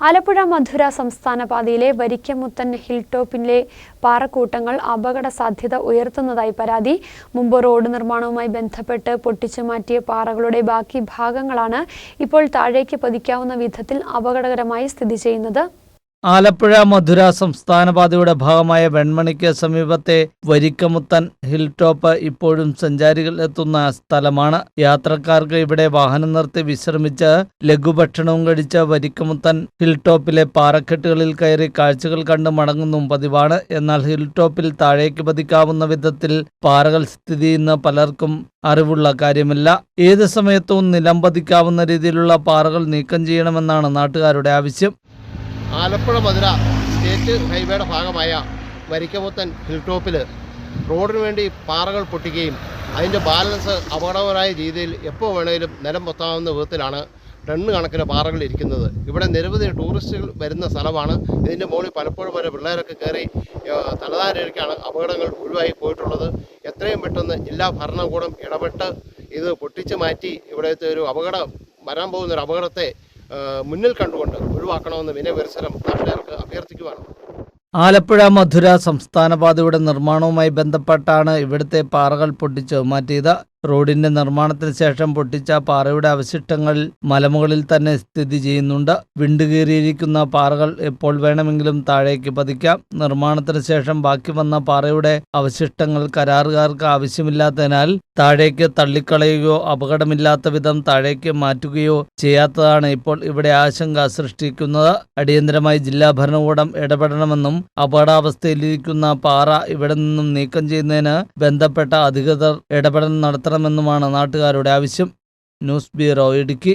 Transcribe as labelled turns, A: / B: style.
A: ആലപ്പുഴ മധുര സംസ്ഥാന പാതയിലെ വരിക്കമുത്തൻ ഹിൽ ടോപ്പിലെ പാറക്കൂട്ടങ്ങൾ അപകട സാധ്യത ഉയർത്തുന്നതായി പരാതി. മുമ്പ് റോഡ് നിർമ്മാണവുമായി ബന്ധപ്പെട്ട് പൊട്ടിച്ചു മാറ്റിയ പാറകളുടെ ബാക്കി ഭാഗങ്ങളാണ് ഇപ്പോൾ താഴേക്ക് പതിക്കാവുന്ന വിധത്തിൽ അപകടകരമായി സ്ഥിതി ചെയ്യുന്നത്.
B: ആലപ്പുഴ മധുര സംസ്ഥാന പാതയുടെ ഭാഗമായ വെൺമണിക്ക് സമീപത്തെ വരിക്കമുത്തൻ ഹിൽ ടോപ്പ് ഇപ്പോഴും സഞ്ചാരികൾ എത്തുന്ന സ്ഥലമാണ്. യാത്രക്കാർക്ക് ഇവിടെ വാഹനം നിർത്തി വിശ്രമിച്ച് ലഘുഭക്ഷണവും കഴിച്ച് വരിക്കമുത്തൻ ഹിൽ ടോപ്പിലെ പാറക്കെട്ടുകളിൽ കയറി കാഴ്ചകൾ കണ്ട് മടങ്ങുന്നതും പതിവാണ്. എന്നാൽ ഹിൽ ടോപ്പിൽ താഴേക്ക് പതിക്കാവുന്ന വിധത്തിൽ പാറകൾ സ്ഥിതി ചെയ്യുന്ന പലർക്കും അറിവുള്ള കാര്യമല്ല. ഏത് സമയത്തും നിലം പതിക്കാവുന്ന രീതിയിലുള്ള പാറകൾ നീക്കം ചെയ്യണമെന്നാണ് നാട്ടുകാരുടെ ആവശ്യം.
C: ആലപ്പുഴ മധുര സ്റ്റേറ്റ് ഹൈവേയുടെ ഭാഗമായ വരിക്കമുത്തൻ ഹിൽ ടോപ്പിൽ റോഡിന് വേണ്ടി പാറകൾ പൊട്ടിക്കുകയും അതിന്റെ ബാലൻസ് അപകടകരമായ രീതിയിൽ എപ്പോൾ വേണമെങ്കിലും നിലം പൊത്താവുന്ന വിധത്തിലാണ് ടണ്ണ് കണക്കിന് പാറകൾ ഇരിക്കുന്നത്. ഇവിടെ നിരവധി ടൂറിസ്റ്റുകൾ വരുന്ന സ്ഥലമാണ്. ഇതിന്റെ മുകളിൽ പലപ്പോഴും വരെ പിള്ളേരൊക്കെ കയറി തലതാരൊക്കെയാണ് അപകടങ്ങൾ ഒഴിവായി പോയിട്ടുള്ളത്. എത്രയും പെട്ടെന്ന് ജില്ലാ ഭരണകൂടം ഇടപെട്ട് ഇത് പൊട്ടിച്ച് മാറ്റി ഇവിടുത്തെ ഒരു അപകടം വരാൻ പോകുന്ന ഒരു അപകടത്തെ മുന്നിൽ കണ്ടുകൊണ്ട് ഒഴിവാക്കണമെന്ന് വിനയപരിസരം നാട്ടുകാർക്ക് അഭ്യർത്ഥിക്കുവാണ്.
B: ആലപ്പുഴ മധുര സംസ്ഥാന പാതയുടെ നിർമ്മാണവുമായി ബന്ധപ്പെട്ടാണ് ഇവിടുത്തെ പാറകൾ പൊട്ടിച്ച് മാറ്റിയത്. റോഡിന്റെ നിർമ്മാണത്തിന് ശേഷം പൊട്ടിച്ച പാറയുടെ അവശിഷ്ടങ്ങൾ മലമുകളിൽ തന്നെ സ്ഥിതി ചെയ്യുന്നുണ്ട്. വിണ്ടുകീറിയിരിക്കുന്ന പാറകൾ എപ്പോൾ വേണമെങ്കിലും താഴേക്ക് പതിക്കാം. നിർമ്മാണത്തിന് ശേഷം ബാക്കി വന്ന പാറയുടെ അവശിഷ്ടങ്ങൾ കരാറുകാർക്ക് ആവശ്യമില്ലാത്തതിനാൽ താഴേക്ക് തള്ളിക്കളയുകയോ അപകടമില്ലാത്ത വിധം താഴേക്ക് മാറ്റുകയോ ചെയ്യാത്തതാണ് ഇപ്പോൾ ഇവിടെ ആശങ്ക സൃഷ്ടിക്കുന്നത്. അടിയന്തരമായി ജില്ലാ ഭരണകൂടം ഇടപെടണമെന്നും അപകടാവസ്ഥയിലിരിക്കുന്ന പാറ ഇവിടെ നിന്നും നീക്കം ചെയ്യുന്നതിന് ബന്ധപ്പെട്ട അധികൃതർ ഇടപെടൽ നടത്തണമെന്നുമാണ് നാട്ടുകാരുടെ ആവശ്യം. News bureau Idukki.